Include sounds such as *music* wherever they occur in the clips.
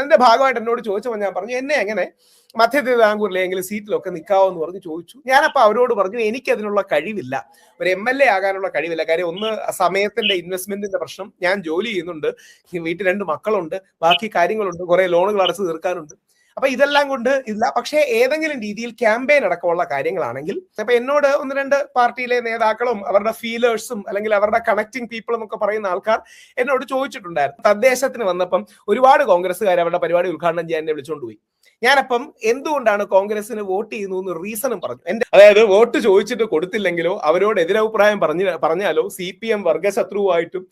അതിന്റെ ഭാഗമായിട്ട് എന്നോട് ചോദിച്ചപ്പോൾ ഞാൻ പറഞ്ഞു എന്നെ എങ്ങനെ മധ്യ തിരുവിതാംകൂറിലെ എങ്കിലും സീറ്റിലൊക്കെ നിൽക്കാവോ എന്ന് പറഞ്ഞ് ചോദിച്ചു. ഞാനപ്പോൾ അവരോട് പറഞ്ഞു എനിക്ക് അതിനുള്ള കഴിവില്ല. ഒരു എം എൽ എ ആകാനുള്ള കഴിവില്ല. കാര്യം ഒന്ന് സമയത്തിന്റെ ഇൻവെസ്റ്റ്മെന്റിന്റെ പ്രശ്നം. ഞാൻ ജോലി ചെയ്യുന്നുണ്ട്. വീട്ടിൽ രണ്ട് മക്കളുണ്ട്. ബാക്കി കാര്യങ്ങളുണ്ട്. കുറെ ലോണുകൾ അടച്ചു തീർക്കാനുണ്ട്. അപ്പൊ ഇതെല്ലാം കൊണ്ട് ഇല്ല. പക്ഷേ ഏതെങ്കിലും രീതിയിൽ ക്യാമ്പയിൻ അടക്കമുള്ള കാര്യങ്ങളാണെങ്കിൽ ഇപ്പൊ എന്നോട് ഒന്ന് രണ്ട് പാർട്ടിയിലെ നേതാക്കളും അവരുടെ ഫീലേഴ്സും അല്ലെങ്കിൽ അവരുടെ കണക്ടിങ് പീപ്പിളും ഒക്കെ പറയുന്ന ആൾക്കാർ എന്നോട് ചോദിച്ചിട്ടുണ്ടായിരുന്നു. തദ്ദേശത്തിന് വന്നപ്പം ഒരുപാട് കോൺഗ്രസ്സുകാർ അവരുടെ പരിപാടി ഉദ്ഘാടനം ചെയ്യാൻ എന്നെ വിളിച്ചുകൊണ്ട് പോയി. ഞാനപ്പം എന്തുകൊണ്ടാണ് കോൺഗ്രസിന് വോട്ട് ചെയ്യുന്നു എന്ന് റീസണും പറഞ്ഞു. എന്റെ അതായത് വോട്ട് ചോദിച്ചിട്ട് കൊടുത്തില്ലെങ്കിലോ അവരോട് എതിരഭിപ്രായം പറഞ്ഞ പറഞ്ഞാലോ സി പി എം വർഗശത്രുവായിട്ടും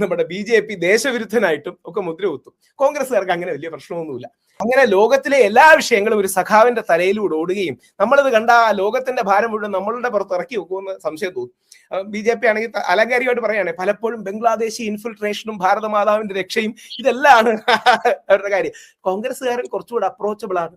നമ്മുടെ ബി ജെ പി ദേശവിരുദ്ധനായിട്ടും ഒക്കെ മുദ്ര കുത്തും കോൺഗ്രസ്സുകാർക്ക് അങ്ങനെ വലിയ പ്രശ്നമൊന്നുമില്ല. അങ്ങനെ ലോകത്തിലെ എല്ലാ വിഷയങ്ങളും ഒരു സഖാവിന്റെ തലയിലൂടെ ഓടുകയും നമ്മളിത് കണ്ട ആ ലോകത്തിന്റെ ഭാരം മുഴുവൻ നമ്മളുടെ പുറത്ത് ഇറക്കി വെക്കുമെന്ന് സംശയം തോന്നും. ബി ജെ പി ആണെങ്കിൽ അലങ്കാരികമായിട്ട് പറയുകയാണ് പലപ്പോഴും ബംഗ്ലാദേശി ഇൻഫിൽട്രേഷനും ഭാരതമാതാവിന്റെ രക്ഷയും ഇതെല്ലാം *laughs* അവരുടെ കാര്യം. കോൺഗ്രസ്സുകാരൻ കുറച്ചുകൂടെ അപ്രോച്ചബിൾ ആണ്.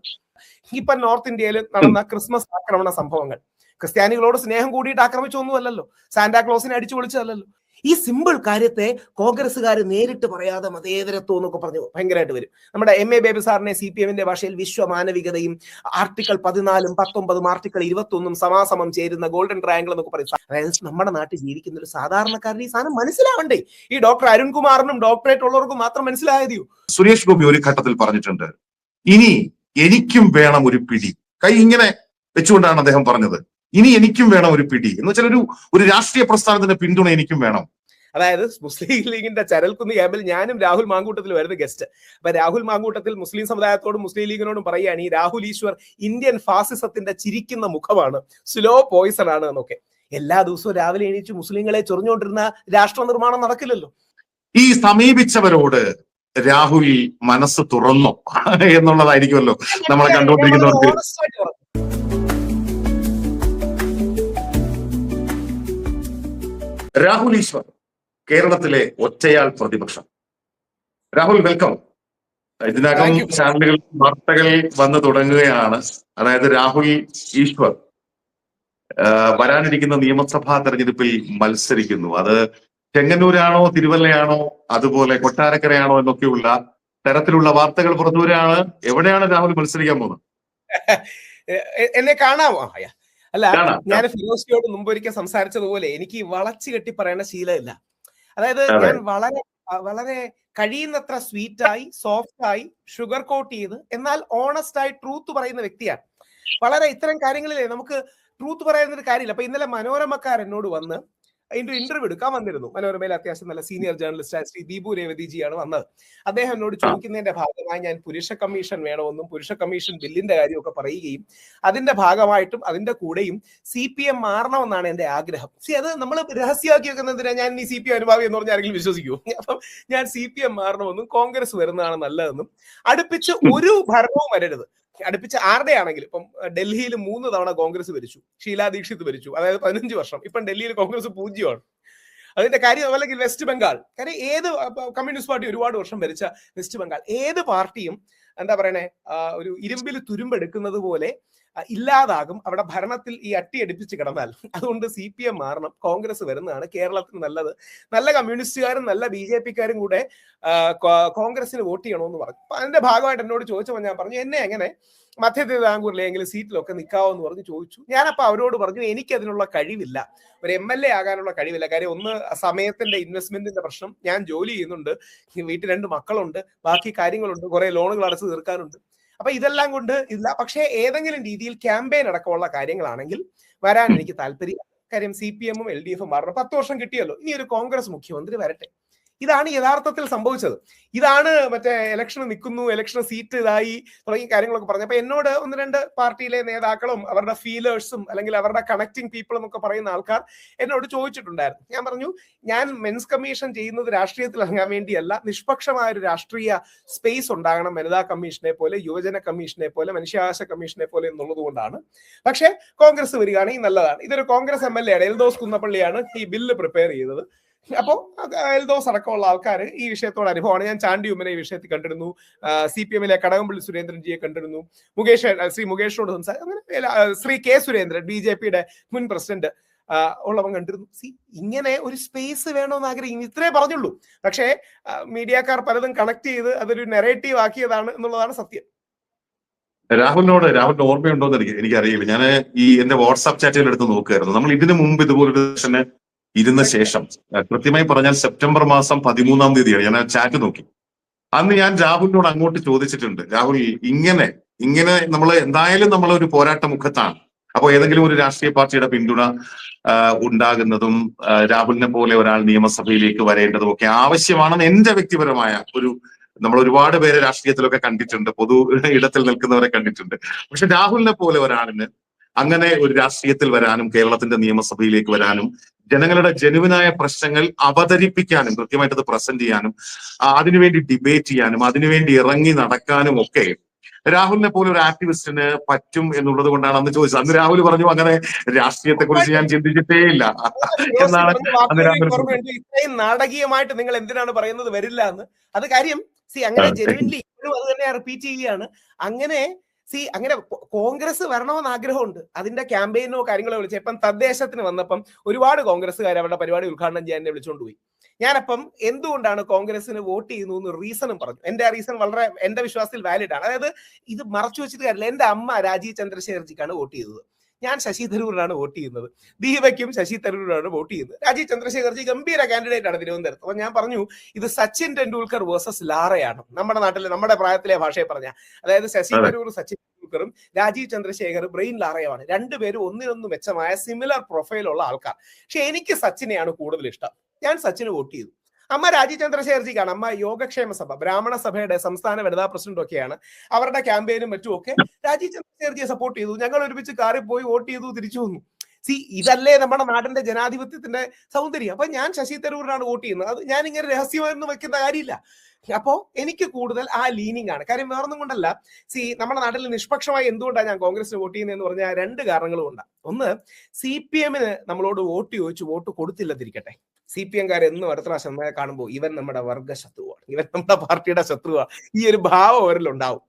ഇപ്പൊ നോർത്ത് ഇന്ത്യയിൽ നടന്ന ക്രിസ്മസ് ആക്രമണ സംഭവങ്ങൾ. ക്രിസ്ത്യാനികളോട് സ്നേഹം കൂടിയിട്ട് ആക്രമിച്ചൊന്നുമല്ലല്ലോ. സാന്റാക്ലോസിനെ അടിച്ചു പൊളിച്ചതല്ലല്ലോ. ഈ സിമ്പിൾ കാര്യത്തെ കോൺഗ്രസ്സുകാർ നേരിട്ട് പറയാതെ മതേതരത്വം എന്നൊക്കെ പറഞ്ഞു ഭയങ്കരമായിട്ട് വരും. നമ്മുടെ എം എ ബേബി സാറിനെ സി പി എമ്മിന്റെ ഭാഷയിൽ വിശ്വമാനവികതയും ആർട്ടിക്കിൾ പതിനാലും പത്തൊമ്പതും ആർട്ടിക്കിൾ ഇരുപത്തൊന്നും സമാസമം ചേരുന്ന ഗോൾഡൻ ട്രയാങ്കിൾ എന്നൊക്കെ പറയും. അതായത് നമ്മുടെ നാട്ടിൽ ജീവിക്കുന്ന ഒരു സാധാരണക്കാരന് ഈ സാധനം മനസ്സിലാവണ്ടേ? ഈ ഡോക്ടർ അരുൺകുമാറിനും ഡോക്ടറേറ്റ് ഉള്ളവർക്കും മാത്രം മനസ്സിലായതിയോ? സുരേഷ് ഗോപി ഒരു ഘട്ടത്തിൽ പറഞ്ഞിട്ടുണ്ട്. ഇനി എനിക്കും വേണം ഒരു പിടി. കൈ ഇങ്ങനെ വെച്ചുകൊണ്ടാണ് അദ്ദേഹം പറഞ്ഞത്. ഇനി എനിക്കും വേണം ഒരു പിടി. എന്ന് വെച്ചാൽ ഒരു ഒരു രാഷ്ട്രീയ പ്രസ്ഥാനത്തിന്റെ പിന്തുണ എനിക്കും വേണം. അതായത് മുസ്ലിം ലീഗിന്റെ ചരൽക്കുന്ന് ക്യാമ്പിൽ ഞാനും രാഹുൽ മാങ്കൂട്ടത്തിൽ വരുന്ന ഗസ്റ്റ് അപ്പൊ രാഹുൽ മാങ്കൂട്ടത്തിൽ മുസ്ലിം സമുദായത്തോടും മുസ്ലിം ലീഗിനോടും പറയുകയാണ് ഈ രാഹുൽ ഈശ്വർ ഇന്ത്യൻ ഫാസിസത്തിന്റെ ചിരിക്കുന്ന മുഖമാണ്. സ്ലോ പോയിസൺ ആണ് എന്നൊക്കെ. എല്ലാ ദിവസവും രാവിലെ എണീച്ച് മുസ്ലിങ്ങളെ ചൊറിഞ്ഞുകൊണ്ടിരുന്ന രാഷ്ട്ര നിർമ്മാണം നടക്കില്ലല്ലോ. ഈ സമീപിച്ചവരോട് രാഹുൽ മനസ്സ് തുറന്നോ? എന്നുള്ളതായിരിക്കുമല്ലോ നമ്മളെ കണ്ടുകൊണ്ടിരിക്കുന്നവർക്ക്. രാഹുൽ ഈശ്വർ കേരളത്തിലെ ഒറ്റയാൾ പ്രതിപക്ഷം. രാഹുൽ വെൽക്കം. ഇതിനകം ചാനലുകൾ വാർത്തകൾ വന്നു തുടങ്ങുകയാണ്. അതായത് രാഹുൽ ഈശ്വർ വരാനിരിക്കുന്ന നിയമസഭാ തെരഞ്ഞെടുപ്പിൽ മത്സരിക്കുന്നു. അത് ചെങ്ങന്നൂരാണോ തിരുവല്ലയാണോ അതുപോലെ കൊട്ടാരക്കരയാണോ എന്നൊക്കെയുള്ള തരത്തിലുള്ള വാർത്തകൾ പുറത്തുവരാണ്. എവിടെയാണ് രാഹുൽ മത്സരിക്കാൻ പോകുന്നത്? എന്നെ കാണാമോ അല്ല ഞാൻ ഫിറോസിയോട് മുമ്പൊരിക്കൽ സംസാരിച്ചതുപോലെ എനിക്ക് വളച്ചു കെട്ടി പറയേണ്ട ശീലമില്ല. അതായത് ഞാൻ വളരെ വളരെ കഴിയുന്നത്ര സ്വീറ്റായി സോഫ്റ്റായി ഷുഗർ കോട്ട് ചെയ്ത് എന്നാൽ ഓണസ്റ്റ് ആയി ട്രൂത്ത് പറയുന്ന വ്യക്തിയാണ്. വളരെ ഇത്തരം കാര്യങ്ങളിലേ നമുക്ക് ട്രൂത്ത് പറയുന്ന ഒരു കാര്യമില്ല. അപ്പൊ ഇന്നലെ മനോരമക്കാർ എന്നോട് വന്ന് അതിന്റെ ഇന്റർവ്യൂ എടുക്കാൻ വന്നിരുന്നു. മനോരമയിൽ അത്യാവശ്യം നല്ല സീനിയർ ജേർണലിസ്റ്റ് ശ്രീ ദീപു രേവതിജിയാണ് വന്നത്. അദ്ദേഹം എന്നോട് ചോദിക്കുന്നതിന്റെ ഭാഗമായി ഞാൻ പുരുഷ കമ്മീഷൻ വേണമെന്നും പുരുഷ കമ്മീഷൻ ബില്ലിന്റെ കാര്യമൊക്കെ പറയുകയും അതിന്റെ ഭാഗമായിട്ടും അതിന്റെ കൂടെയും സി പി എം മാറണമെന്നാണ് എന്റെ ആഗ്രഹം. സി അത് നമ്മൾ രഹസ്യമാക്കി വെക്കുന്നതിനാ ഞാൻ ഈ സി പി അനുഭാവി എന്ന് പറഞ്ഞ ആരെങ്കിലും വിശ്വസിക്കുമോ അപ്പം ഞാൻ സി പി എം മാറണമെന്നും കോൺഗ്രസ് വരുന്നതാണ് നല്ലതെന്നും അടുപ്പിച്ച് ഒരു ഭരണവും വരരുത്. അടുപ്പിച്ച് ആരുടെ ആണെങ്കിൽ ഇപ്പം ഡൽഹിയിൽ മൂന്ന് തവണ കോൺഗ്രസ് ഭരിച്ചു ഷീലാ ദീക്ഷിത് ഭരിച്ചു അതായത് പതിനഞ്ച് വർഷം. ഇപ്പം ഡൽഹിയിൽ കോൺഗ്രസ് പൂജ്യമാണ്. അതിന്റെ കാര്യം അല്ലെങ്കിൽ വെസ്റ്റ് ബംഗാൾ. കാര്യം ഏത് കമ്മ്യൂണിസ്റ്റ് പാർട്ടി ഒരുപാട് വർഷം ഭരിച്ച വെസ്റ്റ് ബംഗാൾ. ഏത് പാർട്ടിയും എന്താ പറയണേ ഒരു ഇരുമ്പിൽ തുരുമ്പെടുക്കുന്നത് പോലെ ഇല്ലാതാകും. അവിടെ ഭരണത്തിൽ ഈ അട്ടി അട്ടിയടിപ്പിച്ച് കിടന്നാൽ. അതുകൊണ്ട് സി പി എം മാറണം. കോൺഗ്രസ് വരുന്നതാണ് കേരളത്തിന് നല്ലത്. നല്ല കമ്മ്യൂണിസ്റ്റുകാരും നല്ല ബി ജെ പിക്കാരും കൂടെ കോൺഗ്രസിന് വോട്ട് ചെയ്യണമെന്ന് പറഞ്ഞു. അപ്പൊ അതിന്റെ ഭാഗമായിട്ട് എന്നോട് ചോദിച്ചപ്പോൾ ഞാൻ പറഞ്ഞു എന്നെ എങ്ങനെ മധ്യ തിരുവിതാംകൂറിലെ എങ്കിലും സീറ്റിലൊക്കെ നിൽക്കാവോ എന്ന് പറഞ്ഞ് ചോദിച്ചു. ഞാനപ്പോൾ അവരോട് പറഞ്ഞു എനിക്ക് അതിനുള്ള കഴിവില്ല. ഒരു എം എൽ എ ആകാനുള്ള കഴിവില്ല. കാര്യം ഒന്ന് സമയത്തിന്റെ ഇൻവെസ്റ്റ്മെന്റിന്റെ പ്രശ്നം. ഞാൻ ജോലി ചെയ്യുന്നുണ്ട്. വീട്ടിൽ രണ്ട് മക്കളുണ്ട്. ബാക്കി കാര്യങ്ങളുണ്ട്. കുറെ ലോണുകൾ അടച്ചു തീർക്കാനുണ്ട്. അപ്പൊ ഇതെല്ലാം കൊണ്ട് ഇല്ല. പക്ഷേ ഏതെങ്കിലും രീതിയിൽ ക്യാമ്പയിൻ അടക്കമുള്ള കാര്യങ്ങളാണെങ്കിൽ വരാൻ എനിക്ക് താല്പര്യം. കാര്യം സി പി എമ്മും എൽ ഡി എഫും മാറണം. പത്ത് വർഷം കിട്ടിയല്ലോ. ഇനി ഒരു കോൺഗ്രസ് മുഖ്യമന്ത്രി വരട്ടെ. ഇതാണ് യഥാർത്ഥത്തിൽ സംഭവിച്ചത്. ഇതാണ് മറ്റേ ഇലക്ഷന് നിൽക്കുന്നു ഇലക്ഷൻ സീറ്റ് ഇതായി തുടങ്ങിയ കാര്യങ്ങളൊക്കെ പറഞ്ഞു. അപ്പൊ എന്നോട് ഒന്ന് രണ്ട് പാർട്ടിയിലെ നേതാക്കളും അവരുടെ ഫീലേഴ്സും അല്ലെങ്കിൽ അവരുടെ കണക്ടിങ് പീപ്പിളും ഒക്കെ പറയുന്ന ആൾക്കാർ എന്നോട് ചോദിച്ചിട്ടുണ്ടായിരുന്നു. ഞാൻ പറഞ്ഞു ഞാൻ മെൻസ് കമ്മീഷൻ ചെയ്യുന്നത് രാഷ്ട്രീയത്തിൽ ഇറങ്ങാൻ വേണ്ടിയല്ല. നിഷ്പക്ഷമായ ഒരു രാഷ്ട്രീയ സ്പേസ് ഉണ്ടാകണം വനിതാ കമ്മീഷനെ പോലെ യുവജന കമ്മീഷനെ പോലെ മനുഷ്യാവകാശ കമ്മീഷനെ പോലെ എന്നുള്ളത് കൊണ്ടാണ്. പക്ഷേ കോൺഗ്രസ് വരികയാണെങ്കിൽ നല്ലതാണ്. ഇതൊരു Congress M L A Eldhose കുന്നപ്പള്ളിയാണ് ഈ ബില്ല് പ്രിപ്പയർ ചെയ്തത്. അപ്പോ എൽദോസ് അടക്കമുള്ള ആൾക്കാർ ഈ വിഷയത്തോട് അനുഭവമാണ്. ഞാൻ ചാണ്ടി ഉമ്മനെ ഈ വിഷയത്തിൽ കണ്ടിരുന്നു. സി പി എമ്മിലെ കടകംപള്ളി സുരേന്ദ്രൻജിയെ കണ്ടിരുന്നു. മുകേഷ് ശ്രീ മുകേഷിനോട് സംസാരിച്ചു അങ്ങനെ Shri K Surendran B J പിയുടെ മുൻ പ്രസിഡന്റ് ഉള്ളവൻ കണ്ടിരുന്നു. സി ഇങ്ങനെ ഒരു സ്പേസ് വേണമെന്ന് ആഗ്രഹിക്കുന്നു ഇത്രേ പറഞ്ഞുള്ളൂ. പക്ഷേ മീഡിയക്കാർ പലതും കണക്ട് ചെയ്ത് അതൊരു നെറേറ്റീവ് ആക്കിയതാണ് എന്നുള്ളതാണ് സത്യം. രാഹുലിനോട് രാഹുലിന് ഓർമ്മയുണ്ടോ എന്ന് എനിക്ക് എനിക്കറിയില്ല. ഞാൻ ഈ എന്റെ വാട്സാപ്പ് ചാറ്റിൽ എടുത്ത് നോക്കുകയായിരുന്നു നമ്മൾ ഇതിനു മുമ്പ് ഇതുപോലൊരു സെഷന് ഇരുന്ന ശേഷം. കൃത്യമായി പറഞ്ഞാൽ സെപ്റ്റംബർ മാസം പതിമൂന്നാം തീയതിയാണ്. ഞാൻ ചാറ്റ് നോക്കി. അന്ന് ഞാൻ രാഹുലിനോട് അങ്ങോട്ട് ചോദിച്ചിട്ടുണ്ട്. രാഹുൽ ഇങ്ങനെ ഇങ്ങനെ നമ്മൾ എന്തായാലും നമ്മൾ ഒരു പോരാട്ട മുഖത്താണ് അപ്പോൾ ഏതെങ്കിലും ഒരു രാഷ്ട്രീയ പാർട്ടിയുടെ പിന്തുണ ഉണ്ടാകുന്നതും രാഹുലിനെ പോലെ ഒരാൾ നിയമസഭയിലേക്ക് വരേണ്ടതും ഒക്കെ ആവശ്യമാണെന്ന് എന്റെ വ്യക്തിപരമായ ഒരു നമ്മൾ ഒരുപാട് പേരെ രാഷ്ട്രീയത്തിലൊക്കെ കണ്ടിട്ടുണ്ട്. പൊതു ഇടത്തിൽ നിൽക്കുന്നവരെ കണ്ടിട്ടുണ്ട്. പക്ഷെ രാഹുലിനെ പോലെ ഒരാളിന് അങ്ങനെ ഒരു രാഷ്ട്രീയത്തിൽ വരാനും കേരളത്തിന്റെ നിയമസഭയിലേക്ക് വരാനും ജനങ്ങളുടെ ജനുവിനായ പ്രശ്നങ്ങൾ അവതരിപ്പിക്കാനും കൃത്യമായിട്ട് അത് പ്രസന്റ് ചെയ്യാനും അതിനുവേണ്ടി ഡിബേറ്റ് ചെയ്യാനും അതിനുവേണ്ടി ഇറങ്ങി നടക്കാനും ഒക്കെ രാഹുലിനെ പോലെ ഒരു ആക്ടിവിസ്റ്റിന് പറ്റും എന്നുള്ളത് കൊണ്ടാണ് അന്ന് ചോദിച്ചത്. അന്ന് രാഹുൽ പറഞ്ഞു അങ്ങനെ രാഷ്ട്രീയത്തെ കുറിച്ച് ഞാൻ ചിന്തിച്ചിട്ടേ ഇല്ല എന്നാണ് ഇത്രയും നാടകീയമായിട്ട് നിങ്ങൾ എന്തിനാണ് പറയുന്നത് വരില്ല എന്ന്. അത് കാര്യം സി അങ്ങനെ ജെനുവിൻലി ഇപ്പോഴും അത് തന്നെ റിപ്പീറ്റ് ചെയ്യുകയാണ്. അങ്ങനെ സി അങ്ങനെ കോൺഗ്രസ് വരണമെന്ന് ആഗ്രഹമുണ്ട്. അതിന്റെ ക്യാമ്പയിനോ കാര്യങ്ങളോ വിളിച്ചു ഇപ്പം തദ്ദേശത്തിന് വന്നപ്പം ഒരുപാട് കോൺഗ്രസ്സുകാർ അവരുടെ പരിപാടി ഉദ്ഘാടനം ചെയ്യാൻ എന്നെ വിളിച്ചുകൊണ്ട് പോയി. ഞാനപ്പം എന്തുകൊണ്ടാണ് കോൺഗ്രസിന് വോട്ട് ചെയ്യുന്നു എന്ന് റീസണും പറഞ്ഞു. എന്റെ ആ റീസൺ വളരെ എന്റെ വിശ്വാസത്തിൽ വാലിഡ് ആണ്. അതായത് ഇത് മറച്ചു വെച്ചിട്ട് കാര്യമില്ല. എന്റെ അമ്മ രാജീവ് ചന്ദ്രശേഖർജിക്കാണ് വോട്ട് ചെയ്തത്. ഞാൻ ശശി തരൂരിനാണ് വോട്ട് ചെയ്യുന്നത്. ദീപയ്ക്കും ശശി തരൂരിനാണ് വോട്ട് ചെയ്യുന്നത്. രാജീവ് ചന്ദ്രശേഖർജി ഗംഭീര കാൻഡിഡേറ്റ് ആണ് തിരുവനന്തപുരത്ത്. അപ്പൊ ഞാൻ പറഞ്ഞു ഇത് സച്ചിൻ ടെണ്ടുൽക്കർ വേഴ്സസ് ലാറയാണ്. നമ്മുടെ നാട്ടിലെ നമ്മുടെ പ്രായത്തിലെ ഭാഷയെ പറഞ്ഞ. അതായത് ശശി. തരൂർ സച്ചിൻ ടെണ്ടുൽക്കറും രാജീവ് ചന്ദ്രശേഖർ ബ്രെയിൻ ലാറയുമാണ്. രണ്ടുപേരും ഒന്നിനൊന്ന് മെച്ചമായ സിമിലർ പ്രൊഫൈലുള്ള ആൾക്കാർ. പക്ഷെ എനിക്ക് സച്ചിനെയാണ് കൂടുതൽ ഇഷ്ടം. ഞാൻ സച്ചിന് വോട്ട് ചെയ്തു. അമ്മ രാജി ചന്ദ്രശേഖർജിക്കാണ് അമ്മ യോഗക്ഷേമ സഭ ബ്രാഹ്മണ സഭയുടെ സംസ്ഥാന വനിതാ പ്രസിഡന്റ് ഒക്കെയാണ്. അവരുടെ ക്യാമ്പയിനും മറ്റും ഒക്കെ രാജി ചന്ദ്രശേഖർജിയെ സപ്പോർട്ട് ചെയ്തു. ഞങ്ങൾ ഒരുമിച്ച് കാറി പോയി വോട്ട് ചെയ്തു തിരിച്ചു വന്നു. സി ഇതല്ലേ നമ്മുടെ നാടിന്റെ ജനാധിപത്യത്തിന്റെ സൗന്ദര്യം. അപ്പൊ ഞാൻ ശശി തരൂരിനാണ് വോട്ട് ചെയ്യുന്നത്. അത് ഞാൻ ഇങ്ങനെ രഹസ്യമായിരുന്നു വെക്കുന്ന കാര്യമില്ല. അപ്പോ എനിക്ക് കൂടുതൽ ആ ലീനിങ് ആണ്. കാര്യം വേറൊന്നും കൊണ്ടല്ല. സി നമ്മുടെ നാട്ടിൽ നിഷ്പക്ഷമായി എന്തുകൊണ്ടാണ് ഞാൻ കോൺഗ്രസിന് വോട്ട് ചെയ്യുന്നതെന്ന് പറഞ്ഞാൽ രണ്ട് കാരണങ്ങളും ഉണ്ട്. ഒന്ന് സി പി എമ്മിന് നമ്മളോട് വോട്ട് ചോദിച്ചു വോട്ട് കൊടുത്തില്ലെന്നിരിക്കട്ടെ. സി പി എംകാർ എന്നും അടുത്ത പ്രാവശ്യം നമ്മളെ കാണുമ്പോൾ ഇവൻ നമ്മുടെ വർഗ ശത്രുവാണ് ഇവൻ നമ്മുടെ പാർട്ടിയുടെ ശത്രുവാണ്. ഈ ഒരു ഭാവം അവരിലുണ്ടാവും.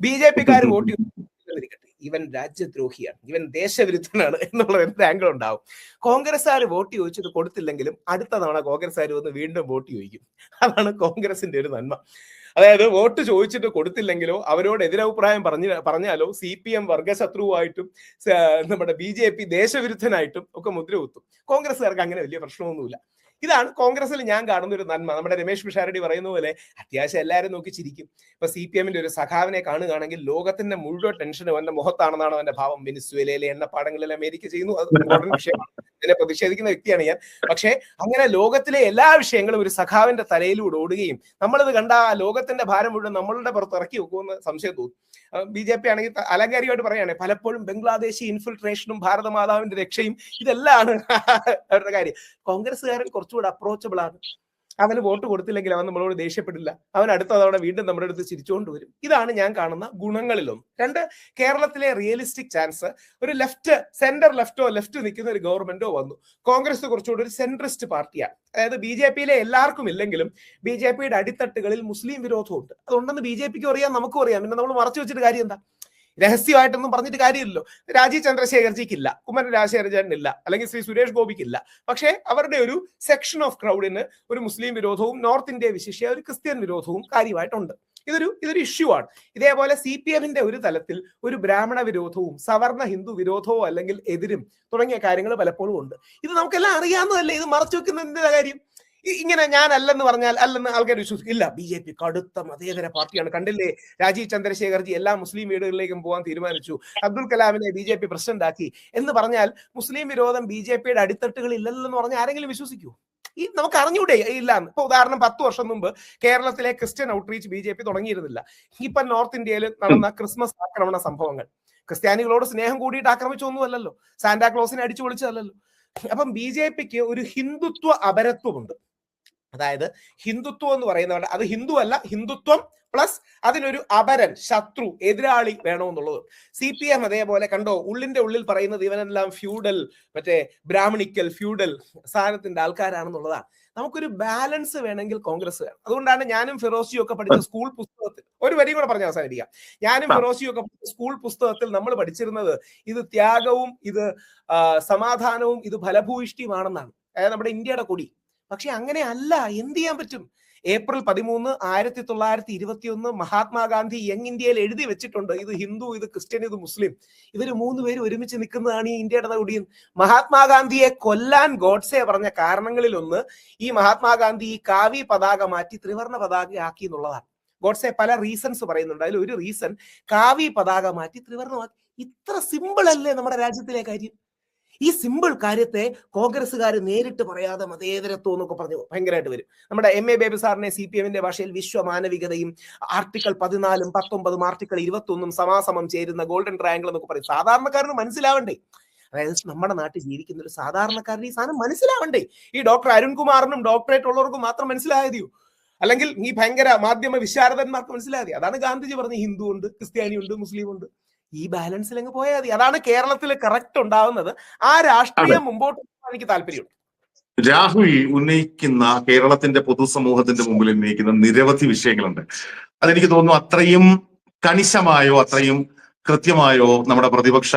ബി ജെ പിക്കാർ വോട്ട് ചെയ്തിരിക്കട്ടെ ഇവൻ രാജ്യദ്രോഹിയാണ്. ഇവൻ ദേശവിരുദ്ധനാണ് എന്നുള്ള ഒരു ആംഗിൾ ഉണ്ടാവും. കോൺഗ്രസ്സുകാർ വോട്ട് ചോദിച്ചത് കൊടുത്തില്ലെങ്കിലും അടുത്ത തവണ കോൺഗ്രസ്സുകാർ വന്ന് വീണ്ടും വോട്ട് ചോദിക്കും. അതാണ് കോൺഗ്രസിന്റെ ഒരു നന്മ. അതായത് വോട്ട് ചോദിച്ചിട്ട് കൊടുത്തില്ലെങ്കിലോ അവരോട് എതിരഭിപ്രായം പറഞ്ഞ പറഞ്ഞാലോ സി പി എം വർഗശത്രുവായിട്ടും നമ്മുടെ ബി ജെ പി ദേശവിരുദ്ധനായിട്ടും ഒക്കെ മുദ്ര കുത്തും കോൺഗ്രസ്സുകാർക്ക് അങ്ങനെ വലിയ പ്രശ്നമൊന്നുമില്ല. ഇതാണ് കോൺഗ്രസിൽ ഞാൻ കാണുന്ന ഒരു നന്മ. നമ്മുടെ രമേശ് പിഷാരടി പറയുന്ന പോലെ അത്യാവശ്യം എല്ലാവരും നോക്കി ചിരിക്കും. ഇപ്പൊ സി പി എമ്മിന്റെ ഒരു സഖാവിനെ കാണുകയാണെങ്കിൽ ലോകത്തിന്റെ മുഴുവൻ ടെൻഷനും അവന്റെ മുഖത്താണെന്നാണ് അവന്റെ ഭാവം. വെനിസ്വേലയിലെ എണ്ണപ്പാടങ്ങളിൽ അമേരിക്ക ചെയ്യുന്നു. അത് *laughs* modern വിഷയമാണ് ഇതിനെ പ്രതിഷേധിക്കുന്ന വ്യക്തിയാണ് ഞാൻ. പക്ഷേ അങ്ങനെ ലോകത്തിലെ എല്ലാ വിഷയങ്ങളും ഒരു സഖാവിന്റെ തലയിലൂടെ ഓടുകയും നമ്മളിത് കണ്ട ആ ലോകത്തിന്റെ ഭാരം മുഴുവൻ നമ്മളുടെ പുറത്ത് ഇറക്കി വെക്കുമെന്ന് സംശയം തോന്നും. ബി ജെ പി ആണെങ്കിൽ അലങ്കാരികമായിട്ട് പറയുകയാണ് പലപ്പോഴും ബംഗ്ലാദേശി ഇൻഫിൽട്രേഷനും ഭാരതമാതാവിന്റെ രക്ഷയും ഇതെല്ലാം *laughs* അവരുടെ കാര്യം. കോൺഗ്രസ്സുകാരൻ കുറച്ചുകൂടെ അപ്രോച്ചബിൾ ആണ്. അവന് വോട്ട് കൊടുത്തില്ലെങ്കിൽ അവൻ നമ്മളോട് ദേഷ്യപ്പെടില്ല. അവൻ അടുത്ത തവണ വീണ്ടും നമ്മുടെ അടുത്ത് ചിരിച്ചുകൊണ്ട് വരും. ഇതാണ് ഞാൻ കാണുന്ന ഗുണങ്ങളിലൊന്നും. രണ്ട് കേരളത്തിലെ റിയലിസ്റ്റിക് ചാൻസ് ഒരു ലെഫ്റ്റ് സെന്റർ ലെഫ്റ്റോ ലെഫ്റ്റ് നിൽക്കുന്ന ഒരു ഗവൺമെന്റോ വന്നു. കോൺഗ്രസ് കുറച്ചുകൂടി ഒരു സെൻട്രിസ്റ്റ് പാർട്ടിയാണ്. അതായത് ബി ജെ പിയിലെ എല്ലാവർക്കും ഇല്ലെങ്കിലും ബി ജെ പിയുടെ അടിത്തട്ടുകളിൽ മുസ്ലിം വിരോധമുണ്ട്. അതുകൊണ്ടെന്ന് ബി ജെ പിക്ക് അറിയാം നമുക്കും അറിയാം. പിന്നെ നമ്മൾ മറച്ചു വെച്ചിട്ട് കാര്യം എന്താ? രഹസ്യമായിട്ടൊന്നും പറഞ്ഞിട്ട് കാര്യമില്ലല്ലോ. രാജീവ് ചന്ദ്രശേഖർജിക്കില്ല കുമ്മനം രാജശേഖരനില്ല അല്ലെങ്കിൽ ശ്രീ സുരേഷ് ഗോപിക്കില്ല. പക്ഷേ അവരുടെ ഒരു സെക്ഷൻ ഓഫ് ക്രൗഡിന് ഒരു മുസ്ലിം വിരോധവും നോർത്ത് ഇന്ത്യ വിശിഷ്യ ഒരു ക്രിസ്ത്യൻ വിരോധവും കാര്യമായിട്ടുണ്ട്. ഇതൊരു ഇതൊരു ഇഷ്യൂ ആണ്. ഇതേപോലെ സി പി എമ്മിന്റെ ഒരു തലത്തിൽ ഒരു ബ്രാഹ്മണ വിരോധവും സവർണ ഹിന്ദു വിരോധവും അല്ലെങ്കിൽ എതിരും തുടങ്ങിയ കാര്യങ്ങൾ പലപ്പോഴും ഉണ്ട്. ഇത് നമുക്കെല്ലാം അറിയാവുന്നതല്ലേ? ഇത് മറച്ചു വെക്കുന്ന എന്തിനാ കാര്യം? ഇങ്ങനെ ഞാൻ അല്ലെന്ന് പറഞ്ഞാൽ അല്ലെന്ന് ആൾക്കാർ വിശ്വസിക്കും. ഇല്ല ബി ജെ പി കടുത്ത മതേതര പാർട്ടിയാണ്. കണ്ടില്ലേ? രാജീവ് ചന്ദ്രശേഖർജി എല്ലാ മുസ്ലിം വീടുകളിലേക്കും പോകാൻ തീരുമാനിച്ചു. അബ്ദുൽ കലാമിനെ ബി ജെ പി പ്രസിഡന്റ് ആക്കി എന്ന് പറഞ്ഞാൽ മുസ്ലിം വിരോധം ബി ജെ പിയുടെ അടിത്തട്ടുകളിൽ ഇല്ലല്ലെന്ന് പറഞ്ഞാൽ ആരെങ്കിലും വിശ്വസിക്കുമോ ഈ നമുക്ക് അറിഞ്ഞൂടെ? ഇല്ല. ഇപ്പൊ ഉദാഹരണം പത്ത് വർഷം മുമ്പ് കേരളത്തിലെ Christian outreach B J P തുടങ്ങിയിരുന്നില്ല. ഇപ്പൊ നോർത്ത് ഇന്ത്യയിൽ നടന്ന ക്രിസ്മസ് ആക്രമണ സംഭവങ്ങൾ. ക്രിസ്ത്യാനികളോട് സ്നേഹം കൂടിയിട്ട് ആക്രമിച്ചൊന്നുമല്ലല്ലോ. സാന്റാക്ലോസിനെ അടിച്ചു പൊളിച്ചതല്ലല്ലോ. അപ്പം ബി ജെ പിക്ക് ഒരു ഹിന്ദുത്വ അപരത്വമുണ്ട്. അതായത് ഹിന്ദുത്വം എന്ന് പറയുന്നവരുടെ അത് ഹിന്ദു അല്ല ഹിന്ദുത്വം പ്ലസ് അതിനൊരു അപരൻ ശത്രു എതിരാളി വേണമെന്നുള്ളത്. സി പി എം അതേപോലെ കണ്ടോ ഉള്ളിന്റെ ഉള്ളിൽ പറയുന്നത് ഇവനെല്ലാം ഫ്യൂഡൽ മറ്റേ ബ്രാഹ്മണിക്കൽ ഫ്യൂഡൽ സാധനത്തിന്റെ ആൾക്കാരാണെന്നുള്ളതാണ്. നമുക്കൊരു ബാലൻസ് വേണമെങ്കിൽ കോൺഗ്രസ് വേണം. അതുകൊണ്ടാണ് ഞാനും ഫിറോസിയും ഒക്കെ പഠിച്ച സ്കൂൾ പുസ്തകത്തിൽ ഒരു വരി കൂടെ പറഞ്ഞ അവസാനിപ്പിക്കാം. ഞാനും ഫിറോസിയും ഒക്കെ പഠിച്ച സ്കൂൾ പുസ്തകത്തിൽ നമ്മൾ പഠിച്ചിരുന്നത് ഇത് ത്യാഗവും ഇത് സമാധാനവും ഇത് ഫലഭൂയിഷ്ടിയുമാണെന്നാണ്. അതായത് നമ്മുടെ ഇന്ത്യയുടെ കൊടി. പക്ഷെ അങ്ങനെ അല്ല. എന്ത് ചെയ്യാൻ പറ്റും? ഏപ്രിൽ പതിമൂന്ന് ആയിരത്തി തൊള്ളായിരത്തി ഇരുപത്തി ഒന്ന് മഹാത്മാഗാന്ധി യങ് ഇന്ത്യയിൽ എഴുതി വെച്ചിട്ടുണ്ട്. ഇത് ഹിന്ദു ഇത് ക്രിസ്ത്യൻ ഇത് മുസ്ലിം. ഇവർ മൂന്ന് പേര് ഒരുമിച്ച് നിൽക്കുന്നതാണ് ഈ ഇന്ത്യയുടെ കൊടിയും മഹാത്മാഗാന്ധിയെ കൊല്ലാൻ ഗോഡ്സെ പറഞ്ഞ കാരണങ്ങളിൽ ഒന്ന് ഈ മഹാത്മാഗാന്ധി ഈ കാവി പതാക മാറ്റി ത്രിവർണ പതാക ആക്കി എന്നുള്ളതാണ്. ഗോഡ്സെ പല റീസൺസ് പറയുന്നുണ്ട്. അതിൽ ഒരു റീസൺ കാവി പതാക മാറ്റി ത്രിവർണമാക്കി ഇത്ര സിമ്പിൾ അല്ലേ നമ്മുടെ രാജ്യത്തിലെ കാര്യം? ഈ സിമ്പിൾ കാര്യത്തെ കോൺഗ്രസ്സുകാർ നേരിട്ട് പറയാതെ മതേതരത്വം എന്നൊക്കെ പറഞ്ഞു ഭയങ്കരമായിട്ട് വരും. നമ്മുടെ എം എ ബേബി സാറിനെ സി പി എമ്മിന്റെ ഭാഷയിൽ വിശ്വമാനവികതയും ആർട്ടിക്കിൾ പതിനാലും പത്തൊമ്പതും ആർട്ടിക്കിൾ ഇരുപത്തൊന്നും സമാസമം ചേരുന്ന ഗോൾഡൻ ട്രയാങ്കിൾ എന്നൊക്കെ പറയും. സാധാരണക്കാരന് മനസ്സിലാവണ്ടേ? അതായത് നമ്മുടെ നാട്ടിൽ ജീവിക്കുന്ന ഒരു സാധാരണക്കാരന് ഈ സാധനം മനസ്സിലാവണ്ടേ? ഈ ഡോക്ടർ അരുൺകുമാറിനും ഡോക്ടറേറ്റ് ഉള്ളവർക്കും മാത്രം മനസ്സിലായതിയോ അല്ലെങ്കിൽ ഈ ഭയങ്കര മാധ്യമ വിശാരദന്മാർക്ക് മനസ്സിലായതി? അതാണ് ഗാന്ധിജി പറഞ്ഞ ഹിന്ദു ഉണ്ട് ക്രിസ്ത്യാനി ഉണ്ട് മുസ്ലിം ഉണ്ട് ഈ ബാലൻസിൽ അങ്ങ് പോയാൽ മതി. അതാണ് കേരളത്തിൽ കറക്റ്റ് ഉണ്ടാവുന്നത്. ആ രാഷ്ട്രീയം മുമ്പോട്ട് എനിക്ക് താല്പര്യമുണ്ട്. രാഹുൽ ഉന്നയിക്കുന്ന കേരളത്തിന്റെ പൊതുസമൂഹത്തിന്റെ മുമ്പിൽ ഉന്നയിക്കുന്ന നിരവധി വിഷയങ്ങളുണ്ട്. അതെനിക്ക് തോന്നുന്നു അത്രയും കണിശമായോ അത്രയും കൃത്യമായോ നമ്മുടെ പ്രതിപക്ഷ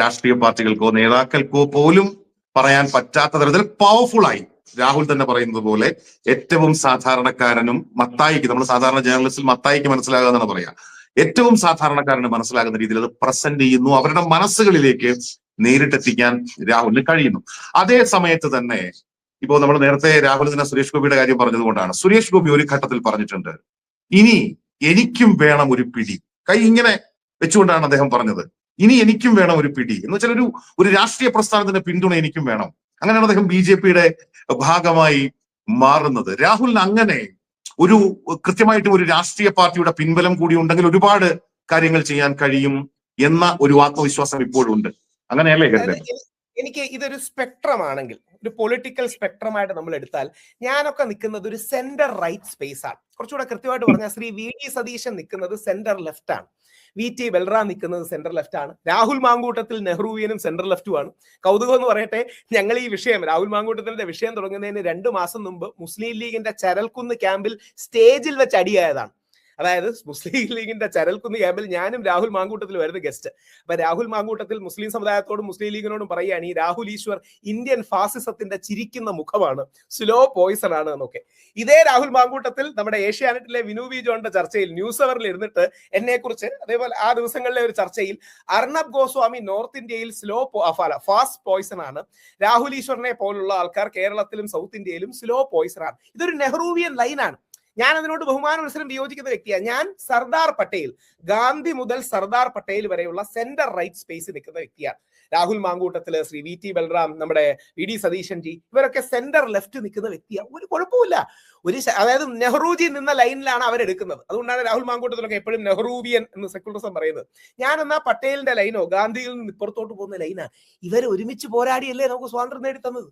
രാഷ്ട്രീയ പാർട്ടികൾക്കോ നേതാക്കൾക്കോ പോലും പറയാൻ പറ്റാത്ത തരത്തിൽ പവർഫുൾ ആയി രാഹുൽ തന്നെ പറയുന്നത് പോലെ ഏറ്റവും സാധാരണക്കാരനും മത്തായിക്ക് നമ്മൾ സാധാരണ ജേർണലിസ്റ്റിൽ മത്തായിക്ക് മനസ്സിലാകുക എന്നാണ് പറയാ. ഏറ്റവും സാധാരണക്കാരന് മനസ്സിലാകുന്ന രീതിയിൽ അത് പ്രസന്റ് ചെയ്യുന്നു. അവരുടെ മനസ്സുകളിലേക്ക് നേരിട്ടെത്തിക്കാൻ രാഹുലിന് കഴിയുന്നു. അതേ സമയത്ത് തന്നെ ഇപ്പോ നമ്മൾ നേരത്തെ രാഹുൽ തന്നെ സുരേഷ് ഗോപിയുടെ കാര്യം പറഞ്ഞതുകൊണ്ടാണ്. സുരേഷ് ഗോപി ഒരു ഘട്ടത്തിൽ പറഞ്ഞിട്ടുണ്ട്. ഇനി എനിക്കും വേണം ഒരു പിടി. കൈ ഇങ്ങനെ വെച്ചുകൊണ്ടാണ് അദ്ദേഹം പറഞ്ഞത്. ഇനി എനിക്കും വേണം ഒരു പിടി. എന്ന് വെച്ചാൽ ഒരു ഒരു രാഷ്ട്രീയ പ്രസ്ഥാനത്തിന്റെ പിന്തുണ എനിക്കും വേണം. അങ്ങനെയാണ് അദ്ദേഹം ബി ഭാഗമായി മാറുന്നത്. രാഹുലിന് അങ്ങനെ ഒരു കൃത്യമായിട്ട് ഒരു രാഷ്ട്രീയ പാർട്ടിയുടെ പിൻബലം കൂടി ഉണ്ടെങ്കിൽ ഒരുപാട് കാര്യങ്ങൾ ചെയ്യാൻ കഴിയും എന്ന ഒരു ആത്മവിശ്വാസം ഇപ്പോഴുണ്ട്. അങ്ങനെയല്ലേ കരുതൽ എനിക്ക് ഇതൊരു സ്പെക്ട്രം ആണെങ്കിൽ ഒരു പൊളിറ്റിക്കൽ സ്പെക്ട്രം ആയിട്ട് നമ്മൾ എടുത്താൽ ഞാനൊക്കെ നിൽക്കുന്നത് ഒരു സെന്റർ റൈറ്റ് സ്പേസ് ആണ്. കുറച്ചുകൂടെ കൃത്യമായിട്ട് പറഞ്ഞാൽ ശ്രീ വി ഡി സതീശൻ നിൽക്കുന്നത് സെന്റർ ലെഫ്റ്റ് ആണ്. വി ടി ബൽറ നിൽക്കുന്നത് സെൻട്രൽ ലെഫ്റ്റ് ആണ്. രാഹുൽ മാങ്കൂട്ടത്തിൽ നെഹ്റുവിയനും സെൻട്രൽ ലെഫ്റ്റും ആണ്. കൗതുകം എന്ന് പറയട്ടെ ഞങ്ങൾ ഈ വിഷയം രാഹുൽ മാങ്കൂട്ടത്തിന്റെ വിഷയം തുടങ്ങുന്നതിന് രണ്ടു മാസം മുമ്പ് മുസ്ലിം ലീഗിന്റെ ചരൽക്കുന്ന് ക്യാമ്പിൽ സ്റ്റേജിൽ വെച്ച് അടിയായതാണ്. അതായത് മുസ്ലിം ലീഗിന്റെ ചരൽക്കുന്ന് ക്യാമ്പിൽ ഞാനും രാഹുൽ മാങ്കൂട്ടത്തിൽ വരുന്ന ഗസ്റ്റ് അപ്പൊ രാഹുൽ മാങ്കൂട്ടത്തിൽ മുസ്ലിം സമുദായത്തോടും മുസ്ലിം ലീഗിനോടും പറയുകയാണ് ഈ രാഹുൽ ഈശ്വർ ഇന്ത്യൻ ഫാസിസത്തിന്റെ ചിരിക്കുന്ന മുഖമാണ് സ്ലോ പോയിസൺ ആണ് എന്നൊക്കെ. ഇതേ രാഹുൽ മാങ്കൂട്ടത്തിൽ നമ്മുടെ ഏഷ്യാനെറ്റിലെ വിനു വി ജോണിന്റെ ചർച്ചയിൽ ന്യൂസ് അവറിൽ ഇരുന്നിട്ട് എന്നെ കുറിച്ച് അതേപോലെ ആ ദിവസങ്ങളിലെ ഒരു ചർച്ചയിൽ അർണബ് ഗോസ്വാമി നോർത്ത് ഇന്ത്യയിൽ സ്ലോ ഫാസ്റ്റ് പോയിസൺ ആണ്. രാഹുൽ ഈശ്വറിനെ പോലുള്ള ആൾക്കാർ കേരളത്തിലും സൗത്ത് ഇന്ത്യയിലും സ്ലോ പോയിസൺ ആണ്. ഇതൊരു നെഹ്റൂവിയൻ ലൈനാണ് ഞാൻ അതിനോട് ബഹുമാന മത്സരം വിയോജിക്കുന്ന വ്യക്തിയാണ് ഞാൻ സർദാർ പട്ടേൽ ഗാന്ധി മുതൽ സർദാർ പട്ടേൽ വരെയുള്ള സെന്റർ റൈറ്റ് സ്പേസിൽ നിൽക്കുന്ന വ്യക്തിയാണ് രാഹുൽ മാങ്കൂട്ടത്തിൽ ശ്രീ വി ടി ബൽറാം നമ്മുടെ വി ഡി സതീശൻ ജി ഇവരൊക്കെ സെന്റർ ലെഫ്റ്റ് നിൽക്കുന്ന വ്യക്തിയാണ് ഒരു കുഴപ്പമില്ല ഒരു അതായത് നെഹ്റുജി നിന്ന ലൈനിലാണ് അവരെടുക്കുന്നത് അതുകൊണ്ടാണ് രാഹുൽ മാങ്കൂട്ടത്തിലൊക്കെ എപ്പോഴും നെഹ്റൂവിയൻ എന്ന് സെക്യുലറിസം പറയുന്നത്. ഞാൻ എന്നാ പട്ടേലിന്റെ ലൈനോ ഗാന്ധിയിൽ നിന്ന് ഇപ്പുറത്തോട്ട് പോകുന്ന ലൈനാണ് ഇവർ ഒരുമിച്ച് പോരാടിയല്ലേ നമുക്ക് സ്വാതന്ത്ര്യം നേടി തന്നത്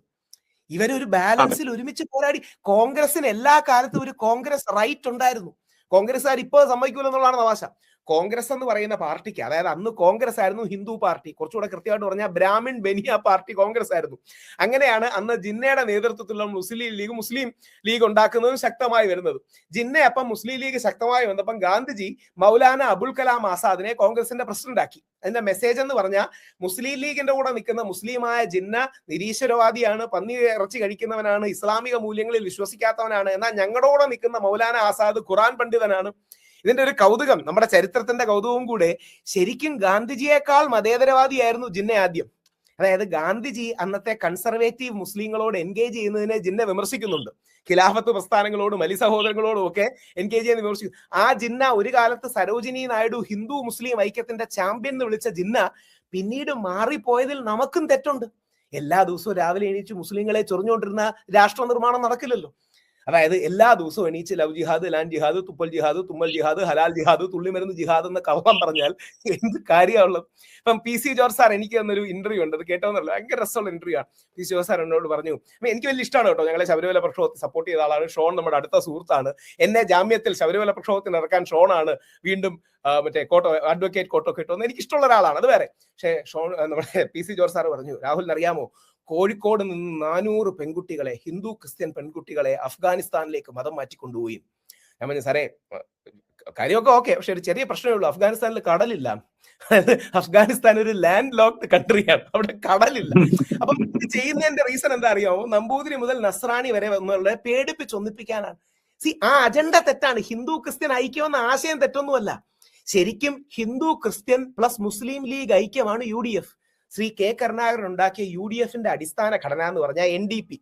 ഇവരൊരു ബാലൻസിൽ ഒരുമിച്ച് പോരാടി. കോൺഗ്രസിന് എല്ലാ കാലത്തും ഒരു കോൺഗ്രസ് റൈറ്റ് ഉണ്ടായിരുന്നു. കോൺഗ്രസ്സുകാർ ഇപ്പോൾ സമ്മതിക്കൂലെന്നുള്ളതാണ് തമാശ. കോൺഗ്രസ് എന്ന് പറയുന്ന പാർട്ടിക്ക് അതായത് അന്ന് കോൺഗ്രസ് ആയിരുന്നു ഹിന്ദു പാർട്ടി കുറച്ചുകൂടെ കൃത്യമായിട്ട് പറഞ്ഞാൽ ബ്രാഹ്മിൺ ബനിയ പാർട്ടി കോൺഗ്രസ് ആയിരുന്നു അങ്ങനെയാണ് അന്ന് ജിന്നയുടെ നേതൃത്വത്തിലുള്ള മുസ്ലിം ലീഗ് മുസ്ലിം ലീഗ് ഉണ്ടാക്കുന്നതും ശക്തമായി വരുന്നത്. ജിന്ന അപ്പം മുസ്ലിം ലീഗ് ശക്തമായി വന്നപ്പം ഗാന്ധിജി മൗലാന അബുൽ കലാം ആസാദിനെ കോൺഗ്രസിന്റെ പ്രസിഡന്റ് ആക്കി അതിന്റെ മെസ്സേജ് എന്ന് പറഞ്ഞാൽ മുസ്ലിം ലീഗിന്റെ കൂടെ നിൽക്കുന്ന മുസ്ലിമായ ജിന്ന നിരീശ്വരവാദിയാണ് പന്നി ഇറച്ചി കഴിക്കുന്നവനാണ് ഇസ്ലാമിക മൂല്യങ്ങളിൽ വിശ്വസിക്കാത്തവനാണ് എന്നാൽ ഞങ്ങളുടെ കൂടെ നിൽക്കുന്ന മൗലാന ആസാദ് ഖുറാൻ പണ്ഡിതനാണ്. ഇതിന്റെ ഒരു കൗതുകം നമ്മുടെ ചരിത്രത്തിന്റെ കൗതുകവും കൂടെ ശരിക്കും ഗാന്ധിജിയേക്കാൾ മതേതരവാദിയായിരുന്നു ജിന്ന ആദ്യം. അതായത് ഗാന്ധിജി അന്നത്തെ കൺസർവേറ്റീവ് മുസ്ലിങ്ങളോട് എൻഗേജ് ചെയ്യുന്നതിനെ ജിന്ന വിമർശിക്കുന്നുണ്ട്. ഖിലാഫത്ത് പ്രസ്ഥാനങ്ങളോടും അലി സഹോദരങ്ങളോടും ഒക്കെ എൻഗേജ് ചെയ്യുന്ന വിമർശിക്കും ആ ജിന്ന ഒരു കാലത്ത് സരോജിനി നായിഡു ഹിന്ദു മുസ്ലിം ഐക്യത്തിന്റെ ചാമ്പ്യൻ എന്ന് വിളിച്ച ജിന്ന പിന്നീട് മാറിപ്പോയതിൽ നമുക്കും തെറ്റുണ്ട്. എല്ലാ ദിവസവും രാവിലെ എണീച്ച് മുസ്ലിങ്ങളെ ചൊറിഞ്ഞുകൊണ്ടിരുന്ന രാഷ്ട്ര നിർമ്മാണം നടക്കില്ലല്ലോ. അതായത് എല്ലാ ദിവസവും എണീച്ച് ലവ് ജിഹാദ് ലാൻ ജിഹാദ് തുപ്പൽ ജിഹാദ് തുമ്മൽ ജിഹാദ് ഹലാൽ ജിഹാദ് തുള്ളിമരുന്ന് ജിഹാദ് എന്ന കവളം പറഞ്ഞാൽ എന്ത് കാര്യമുള്ളത് ഇപ്പം പി സി ജോർജ് സാർ എനിക്ക് തന്നൊരു ഇന്റർവ്യൂ ഉണ്ട്. അത് കേട്ടോന്നല്ല ഭയങ്കര രസമുള്ള ഇന്റർവ്യൂ ആണ്. പി സി ജോർജ് സാർ എന്നോട് പറഞ്ഞു എനിക്ക് വലിയ ഇഷ്ടമാണ് കേട്ടോ. ഞങ്ങളെ ശബരിമല പ്രക്ഷോഭത്തെ സപ്പോർട്ട് ചെയ്ത ആളാണ് ഷോൺ നമ്മുടെ അടുത്ത സുഹൃത്താണ്. എന്നെ ജാമ്യത്തിൽ ശബരിമല പ്രക്ഷോഭത്തിന് ഇറക്കാൻ ഷോണാണ് വീണ്ടും മറ്റേ കോട്ടോ അഡ്വക്കേറ്റ് കോട്ടോ കിട്ടുമെന്ന് എനിക്ക് ഇഷ്ടമുള്ള ഒരാളാണ്. അത് വേറെ. പക്ഷേ ഷോൺ നമ്മുടെ പി സി ജോർജ് സാർ പറഞ്ഞു രാഹുലിന് അറിയാമോ? കോഴിക്കോട് നിന്ന് നാനൂറ് പെൺകുട്ടികളെ ഹിന്ദു ക്രിസ്ത്യൻ പെൺകുട്ടികളെ അഫ്ഗാനിസ്ഥാനിലേക്ക് മതം മാറ്റിക്കൊണ്ടുപോയി ഞാൻ പറഞ്ഞു സാറേ കാര്യമൊക്കെ ഓക്കെ പക്ഷെ ഒരു ചെറിയ പ്രശ്നമേ ഉള്ളൂ. അഫ്ഗാനിസ്ഥാനിൽ കടലില്ല. അതായത് അഫ്ഗാനിസ്ഥാൻ ഒരു ലാൻഡ് ലോക്ക്ഡ് കൺട്രിയാണ്. അവിടെ കടലില്ല. അപ്പം ഇത് ചെയ്യുന്നതിന്റെ റീസൺ എന്താ അറിയാമോ? നമ്പൂതിരി മുതൽ നസ്രാണി വരെ വന്നുള്ളവരെ പേടിപ്പിച്ച് ഒന്നിപ്പിക്കാനാണ്. സി ആ അജണ്ട തെറ്റാണ്. ഹിന്ദു ക്രിസ്ത്യൻ ഐക്യം എന്ന ആശയം തെറ്റൊന്നുമല്ല. ശരിക്കും Hindu Christian plus Muslim League ഐക്യമാണ് U D F. Shri K Karunakaran ഉണ്ടാക്കിയ യു ഡി എഫിന്റെ അടിസ്ഥാന ഘടന എന്ന് പറഞ്ഞാൽ എൻ ഡി പി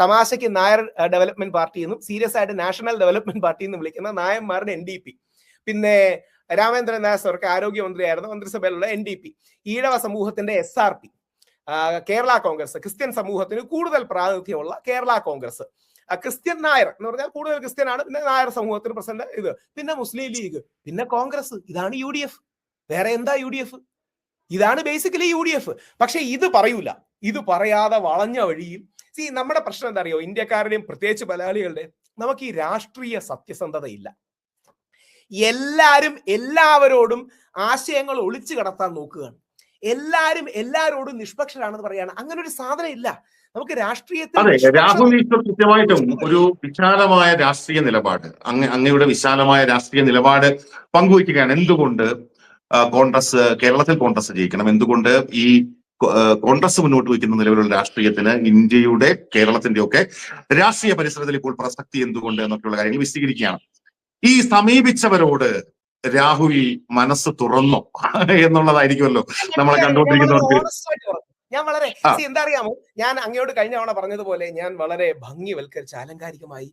തമാശയ്ക്ക് നായർ ഡെവലപ്മെന്റ് പാർട്ടി എന്നും സീരിയസ് ആയിട്ട് നാഷണൽ ഡെവലപ്മെന്റ് പാർട്ടി എന്നും വിളിക്കുന്ന നായന്മാരുടെ എൻ ഡി പി പിന്നെ രാമേന്ദ്രൻ ദാസ് അവർക്ക് ആരോഗ്യമന്ത്രിയായിരുന്നു മന്ത്രിസഭയിലുള്ള എൻ ഡി പി ഈഴവ സമൂഹത്തിന്റെ S R P Kerala Congress Christian സമൂഹത്തിന് കൂടുതൽ പ്രാതിനിധ്യമുള്ള കേരള കോൺഗ്രസ്. ക്രിസ്ത്യൻ നായർ എന്ന് പറഞ്ഞാൽ കൂടുതൽ ക്രിസ്ത്യൻ ആണ് പിന്നെ നായർ സമൂഹത്തിന് പ്രസിഡന്റ് ഇത് പിന്നെ മുസ്ലിം ലീഗ് പിന്നെ കോൺഗ്രസ് ഇതാണ് യു ഡി എഫ്. വേറെ എന്താ യു ഡി എഫ്? ഇതാണ് ബേസിക്കലി യു ഡി എഫ് പക്ഷെ ഇത് പറയൂല. ഇത് പറയാതെ വളഞ്ഞ വഴിയിൽ. സി നമ്മുടെ പ്രശ്നം എന്താ അറിയോ? ഇന്ത്യക്കാരുടെയും പ്രത്യേകിച്ച് മലയാളികളുടെ നമുക്ക് ഈ രാഷ്ട്രീയ സത്യസന്ധതയില്ല എല്ലാരും എല്ലാവരോടും ആശയങ്ങൾ ഒളിച്ചു കടത്താൻ നോക്കുകയാണ്. എല്ലാരും എല്ലാരോടും നിഷ്പക്ഷരാണെന്ന് പറയാണ്. അങ്ങനെ ഒരു സാധനം ഇല്ല. നമുക്ക് രാഷ്ട്രീയത്തിൽ രാഹുൽ ഈശ്വർ കൃത്യമായിട്ടും ഒരു വിശാലമായ രാഷ്ട്രീയ നിലപാട് അങ്ങ് അങ്ങയുടെ വിശാലമായ രാഷ്ട്രീയ നിലപാട് പങ്കുവയ്ക്കുകയാണ്. എന്തുകൊണ്ട്? കോൺഗ്രസ് കേരളത്തിൽ കോൺഗ്രസ് ജയിക്കണം. എന്തുകൊണ്ട്? ഈ കോൺഗ്രസ് മുന്നോട്ട് വയ്ക്കുന്ന നിലവിലുള്ള രാഷ്ട്രീയത്തിന് ഇന്ത്യയുടെ കേരളത്തിന്റെ ഒക്കെ രാഷ്ട്രീയ പരിസരത്തിൽ ഇപ്പോൾ പ്രസക്തി എന്തുകൊണ്ട് എന്നൊക്കെയുള്ള കാര്യങ്ങൾ വിശദീകരിക്കുകയാണ്. ഈ സമീപിച്ചവരോട് രാഹുൽ മനസ്സ് തുറന്നോ? എന്നുള്ളതായിരിക്കുമല്ലോ നമ്മളെ കണ്ടുകൊണ്ടിരിക്കുന്നവർക്ക്. ഞാൻ വളരെ. എന്താ അറിയാമോ ഞാൻ അങ്ങയോട് കഴിഞ്ഞ തവണ പറഞ്ഞതുപോലെ ഞാൻ വളരെ ഭംഗിവൽക്കരിച്ച് ആലങ്കാരികമായി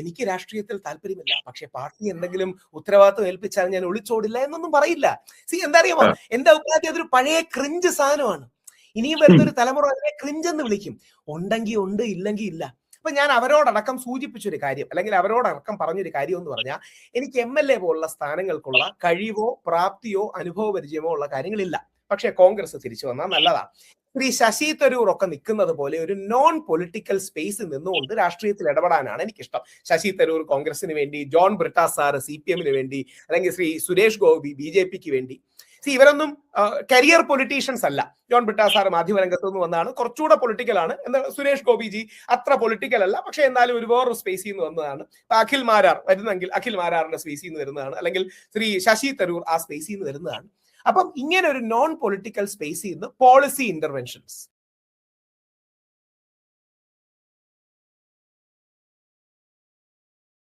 എനിക്ക് രാഷ്ട്രീയത്തിൽ താല്പര്യമില്ല പക്ഷെ പാർട്ടി എന്തെങ്കിലും ഉത്തരവാദിത്വം ഏൽപ്പിച്ചാൽ ഞാൻ ഒളിച്ചോടില്ല എന്നൊന്നും പറയില്ല. സി എന്താ അറിയാമോ. എന്റെ അഭിപ്രായത്തിൽ അതൊരു പഴയ ക്രിഞ്ച് സാധനമാണ്. ഇനിയും വരുന്ന ഒരു തലമുറ അതിനെ ക്രിഞ്ച് എന്ന് വിളിക്കും. ഉണ്ടെങ്കിൽ ഉണ്ട് ഇല്ലെങ്കിൽ ഇല്ല. അപ്പൊ ഞാൻ അവരോടടക്കം സൂചിപ്പിച്ചൊരു കാര്യം അല്ലെങ്കിൽ അവരോടടക്കം പറഞ്ഞൊരു കാര്യം എന്ന് പറഞ്ഞാൽ എനിക്ക് എം എൽ എ പോലുള്ള സ്ഥാനങ്ങൾക്കുള്ള കഴിവോ പ്രാപ്തിയോ അനുഭവ പരിചയമോ ഉള്ള കാര്യങ്ങളില്ല. പക്ഷേ കോൺഗ്രസ് തിരിച്ചു വന്നാൽ നല്ലതാ. ശ്രീ ശശി തരൂർ ഒക്കെ നിൽക്കുന്നത് പോലെ ഒരു നോൺ പൊളിറ്റിക്കൽ സ്പേസിൽ നിന്നുകൊണ്ട് രാഷ്ട്രീയത്തിൽ ഇടപെടാനാണ് എനിക്കിഷ്ടം. ശശി തരൂർ കോൺഗ്രസിന് വേണ്ടി John Brittas sir C P എമ്മിന് വേണ്ടി അല്ലെങ്കിൽ ശ്രീ സുരേഷ് ഗോപി ബി ജെ പിക്ക് വേണ്ടി. സി ഇവരൊന്നും കരിയർ പൊളിറ്റീഷ്യൻസ് അല്ല. ജോൺ ബ്രിട്ടാസ് സാർ മാധ്യമരംഗത്ത് നിന്ന് വന്നതാണ് കുറച്ചുകൂടെ പൊളിറ്റിക്കൽ ആണ്. എന്നാൽ സുരേഷ് ഗോപിജി അത്ര പൊളിറ്റിക്കൽ അല്ല. പക്ഷെ എന്നാലും ഒരു വേറൊരു സ്പേസിൽ നിന്ന് വന്നതാണ്. ഇപ്പൊ അഖിൽ മാരാർ വരുന്നെങ്കിൽ അഖിൽ മാരാറിന്റെ സ്പേസിൽ നിന്ന് വരുന്നതാണ്. അല്ലെങ്കിൽ ശ്രീ ശശി തരൂർ ആ സ്പേസിൽ നിന്ന് വരുന്നതാണ്. അപ്പം ഇങ്ങനെ ഒരു നോൺ പൊളിറ്റിക്കൽ സ്പേസിൽ നിന്ന് പോളിസി ഇന്റർവെൻഷൻസ്